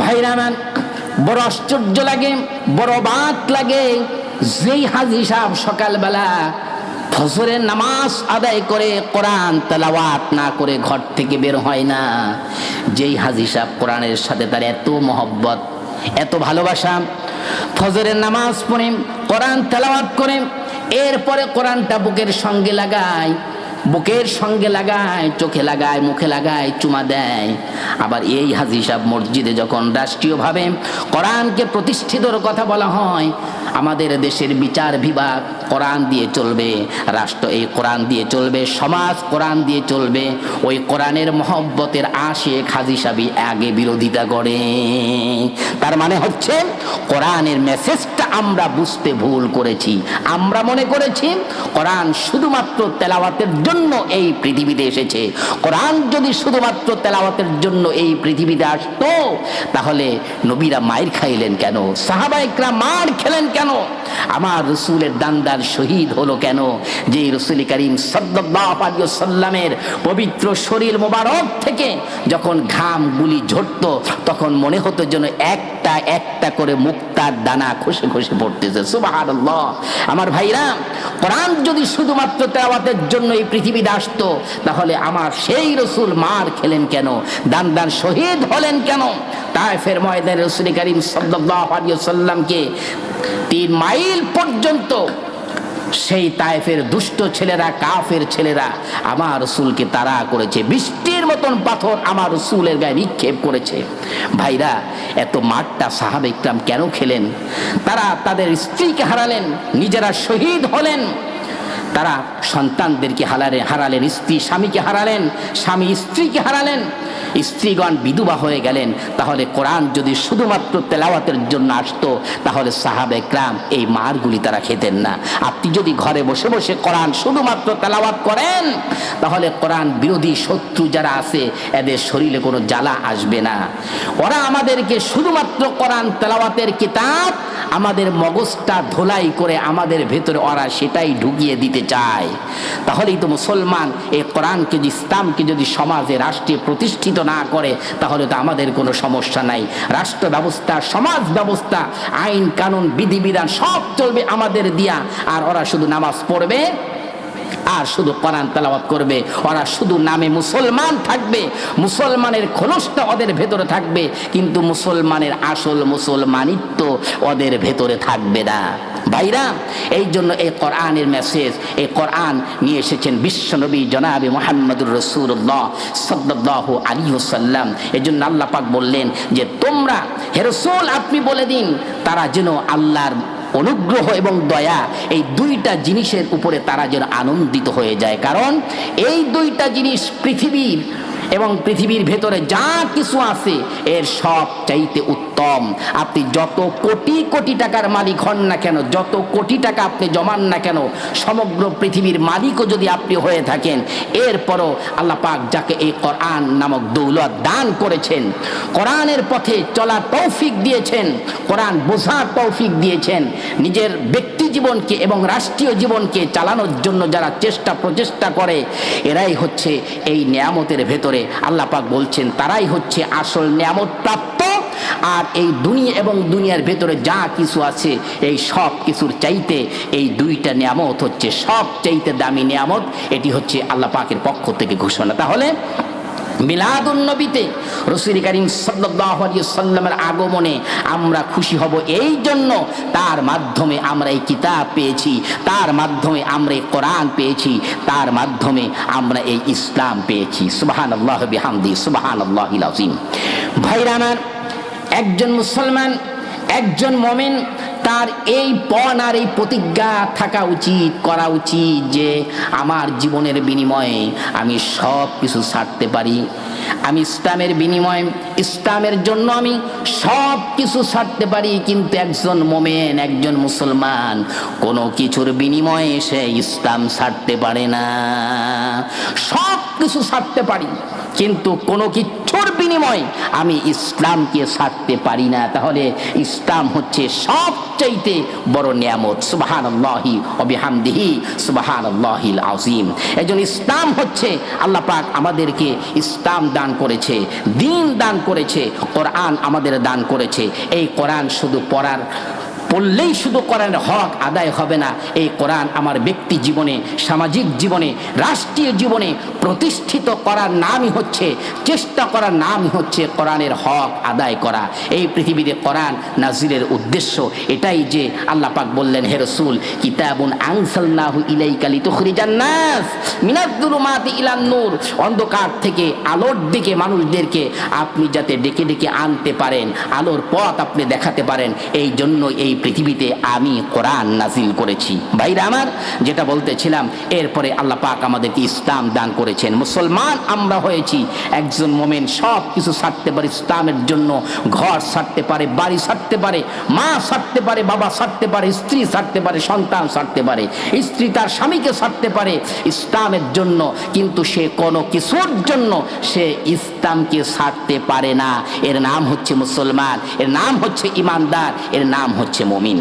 ভাইরা আমার, বড় আশ্চর্য লাগে, বড় বাক লাগে যেই হাজি সাহেব সকালবেলা ফজরের নামাজ আদায় করে কোরআন তেলাওয়াত না করে ঘর থেকে বের হয় না। যেই হাজি সাহেব কোরআনের সাথে তার এত মহব্বত, এত ভালোবাসা, ফজরের নামাজ পড়ে, কোরআন তেলাওয়াত করে, এরপরে কোরআনটা বুকের সঙ্গে লাগায় বুকের সঙ্গে লাগায়, চোখে লাগায়, মুখে লাগায়, চুমা দেয়। আবার এই হাজি সাহেব মসজিদে যখন রাষ্ট্রীয়ভাবে কোরআনকে প্রতিষ্ঠিতর কথা বলা হয়, আমাদের দেশের বিচার বিভাগ কোরআন দিয়ে চলবে, রাষ্ট্র এই কোরআন দিয়ে চলবে, সমাজ কোরআন দিয়ে চলবে, ওই কোরআনের মহব্বতের আশে হাজি সাবি আগে বিরোধিতা করে। তার মানে হচ্ছে, কোরআনের মেসেজটা আমরা বুঝতে ভুল করেছি। আমরা মনে করেছি, কোরআন শুধুমাত্র তেলাওয়াতের জন্য এই পৃথিবীতে এসেছে। কোরআন যদি শুধুমাত্র তেলাওয়াতের জন্য এই পৃথিবীতে আসতো, তাহলে নবীরা মায়ের খাইলেন কেন? সাহাবাইকরা মার খেলেন কেন? আমার রসুলের দান্দার শহীদ হলো কেন? যে রসুল করিম সাল্লামের পবিত্র শরীর মোবারক থেকে যখন ঘাম গুলি ঝরতো, তখন মনে হতো যেন একটা একটা করে মুক্তার দানা খসে খসে পড়তেছে। সুবাহ আমার ভাইরা, কোরআন যদি শুধুমাত্র তেলাওয়াতের জন্য এই পৃথিবীতে আসতো, তাহলে আমার সেই রসুল মার খেলেন কেন? দান দান শহীদ হলেন কেন? তাই ফের ময়দান রসুল করিম সাল্লামকে তিন মাইল পর্যন্ত সেই তায়েফের দুষ্ট ছেলেরা, কাফের ছেলেরা আমার রসুলকে তারা করেছে। বৃষ্টির মতন পাথর আমার রসুলের গায়ে নিক্ষেপ করেছে। ভাইরা, এত মাঠটা সাহাবে ইকরাম কেন খেলেন? তারা তাদের স্ত্রীকে হারালেন, নিজেরা শহীদ হলেন। তারা সন্তানদেরকে হারালেন হারালেন, স্ত্রী স্বামীকে হারালেন, স্বামী স্ত্রীকে হারালেন, স্ত্রীগণ বিধবা হয়ে গেলেন। তাহলে কোরআন যদি শুধুমাত্র তেলাওয়াতের জন্য আসতো, তাহলে সাহাবে ক্রাম এই মারগুলি তারা খেতেন না। আপনি যদি ঘরে বসে বসে কোরআন শুধুমাত্র তেলাওয়াত করেন, তাহলে কোরআন বিরোধী শত্রু যারা আছে, এদের শরীরে কোনো জ্বালা আসবে না। ওরা আমাদেরকে শুধুমাত্র কোরআন তেলাওয়াতের কিতাব আমাদের মগজটা ধোলাই করে আমাদের ভেতরে ওরা সেটাই ঢুকিয়ে দিতে চায়। তাহলেই তো মুসলমান এই কোরআনকে যদি, ইসলামকে যদি সমাজে, রাষ্ট্রে প্রতিষ্ঠিত না করে, তাহলে তো আমাদের কোনো সমস্যা নাই। রাষ্ট্র ব্যবস্থা সমাজ ব্যবস্থা আইন, কানুন, বিধিবিধান সব চলবে আমাদের দিয়া। আর ওরা শুধু নামাজ পড়বে আর শুধু কোরআন তেলাওয়াত করবে। ওরা শুধু নামে মুসলমান থাকবে। মুসলমানের খোলসটা ওদের ভেতরে থাকবে। কিন্তু মুসলমানের আসল মুসলমানিত্ব ওদের ভেতরে থাকবে না। ভাইরা এই জন্য এই কোরআনের মেসেজ এই কোরআন নিয়ে এসেছেন বিশ্বনবী জনাবি মোহাম্মদুর রসুল্লাহ সদ্দাহ আলী সাল্লাম এই জন্য আল্লাহ পাক বললেন যে, তোমরা হে রসুল, আপনি বলে দিন, তারা যেন আল্লাহর অনুগ্রহ এবং দয়া এই দুইটা জিনিসের উপরে তারা যেন আনন্দিত হয়ে যায়। কারণ এই দুইটা জিনিস পৃথিবীর এবং পৃথিবীর ভেতরে যা কিছু আছে, এর সব চাইতে উত্তম। আপনি যত কোটি কোটি টাকার মালিক হন না কেন, যত কোটি টাকা আপনি জমান না কেন, সমগ্র পৃথিবীর মালিকও যদি আপনি হয়ে থাকেন, এরপরও আল্লাহ পাক যাকে এই কোরআন নামক দৌলত দান করেছেন, কোরআনের পথে চলার তৌফিক দিয়েছেন, কোরআন বোঝার তৌফিক দিয়েছেন, নিজের ব্যক্তি জীবনকে এবং রাষ্ট্রীয় জীবনকে চালানোর জন্য যারা চেষ্টা প্রচেষ্টা করে, এরাই হচ্ছে এই নিয়ামতের ভেতরে। আল্লাহ পাক বলছেন, তারাই হচ্ছে আসল নিয়ামত প্রাপ্ত। আর এই দুনিয়া এবং দুনিয়ার ভেতরে যা কিছু আছে, এই সব কিছুর চাইতে এই দুইটা নিয়ামত হচ্ছে সব চাইতে দামি নিয়ামত। এটি হচ্ছে আল্লাহ পাকের পক্ষ থেকে ঘোষণা। তাহলে মিলাদুন্নবীতে রসুল করিম সাল্লামের আগমনে আমরা খুশি হব। এই জন্য তার মাধ্যমে আমরা এই কিতাব পেয়েছি, তার মাধ্যমে আমরা এই কোরআন পেয়েছি, তার মাধ্যমে আমরা এই ইসলাম পেয়েছি। সুবাহান আল্লাহ বিহামদি সুবাহান আল্লাহ আজিম ভাইরা আমার একজন মুসলমান, একজন মমিন তার এই পণ আর এই প্রতিজ্ঞা থাকা উচিত, করা উচিত যে আমার জীবনের বিনিময়ে আমি সব কিছু ছাড়তে পারি। আমি ইসলামের বিনিময়ে, ইসলামের জন্য আমি সব কিছু ছাড়তে পারি, কিন্তু একজন মোমেন, একজন মুসলমান, কোনো কিছুর বিনিময়ে সে ইসলাম ছাড়তে পারে না। সব কিছু ছাড়তে পারি, কিন্তু কোনো কিচ্ছুর বিনিময় আমি ইসলামকে ছাড়তে পারি না। তাহলে ইসলাম হচ্ছে সবচাইতে বড় নিয়ামত। সুবাহান আল্লাহি অবিহামদিহি সুবাহান আল্লাহিল আজিম একজন ইসলাম হচ্ছে আল্লাহ পাক আমাদেরকে ইসলাম দান করেছে দিন দান করেছে কোরআন আমাদের দান করেছে। এই কোরআন শুধু পড়ার পড়লেই শুধু কোরআনের হক আদায় হবে না। এই কোরআন আমার ব্যক্তি জীবনে, সামাজিক জীবনে, রাষ্ট্রীয় জীবনে প্রতিষ্ঠিত করার নামই হচ্ছে, চেষ্টা করার নামই হচ্ছে কোরআনের হক আদায় করা। এই পৃথিবীতে কোরআন নাজিরের উদ্দেশ্য এটাই যে আল্লাহ পাক বললেন, হে রসুল, কিতাবুন লিতুখরিজান নাস মিনাদ-দুলুমাতি ইলান নূর। অন্ধকার থেকে আলোর দিকে মানুষদেরকে আপনি যাতে ডেকে ডেকে আনতে পারেন, আলোর পথ আপনি দেখাতে পারেন এই জন্য এই পৃথিবীতে আমি কোরআন নাজিল করেছি। ভাইরা আমার, যেটা বলতেছিলাম, এরপরে আল্লাহ পাক আমাদেরকে ইসলাম দান করেছেন। মুসলমান আমরা হয়েছি, একজন মোমেন সব কিছু ছাড়তে পারে, ইসলামের জন্য ঘর ছাড়তে পারে, বাড়ি ছাড়তে পারে, মা ছাড়তে পারে, বাবা ছাড়তে পারে, স্ত্রী ছাড়তে পারে, সন্তান ছাড়তে পারে, স্ত্রী তার স্বামীকে ছাড়তে পারে, ইসলামের জন্য, কিন্তু সে কোনো কিছুর জন্য সে ইসলামকে ছাড়তে পারে না। এর নাম হচ্ছে মুসলমান, এর নাম হচ্ছে ইমানদার, এর নাম হচ্ছে মমিন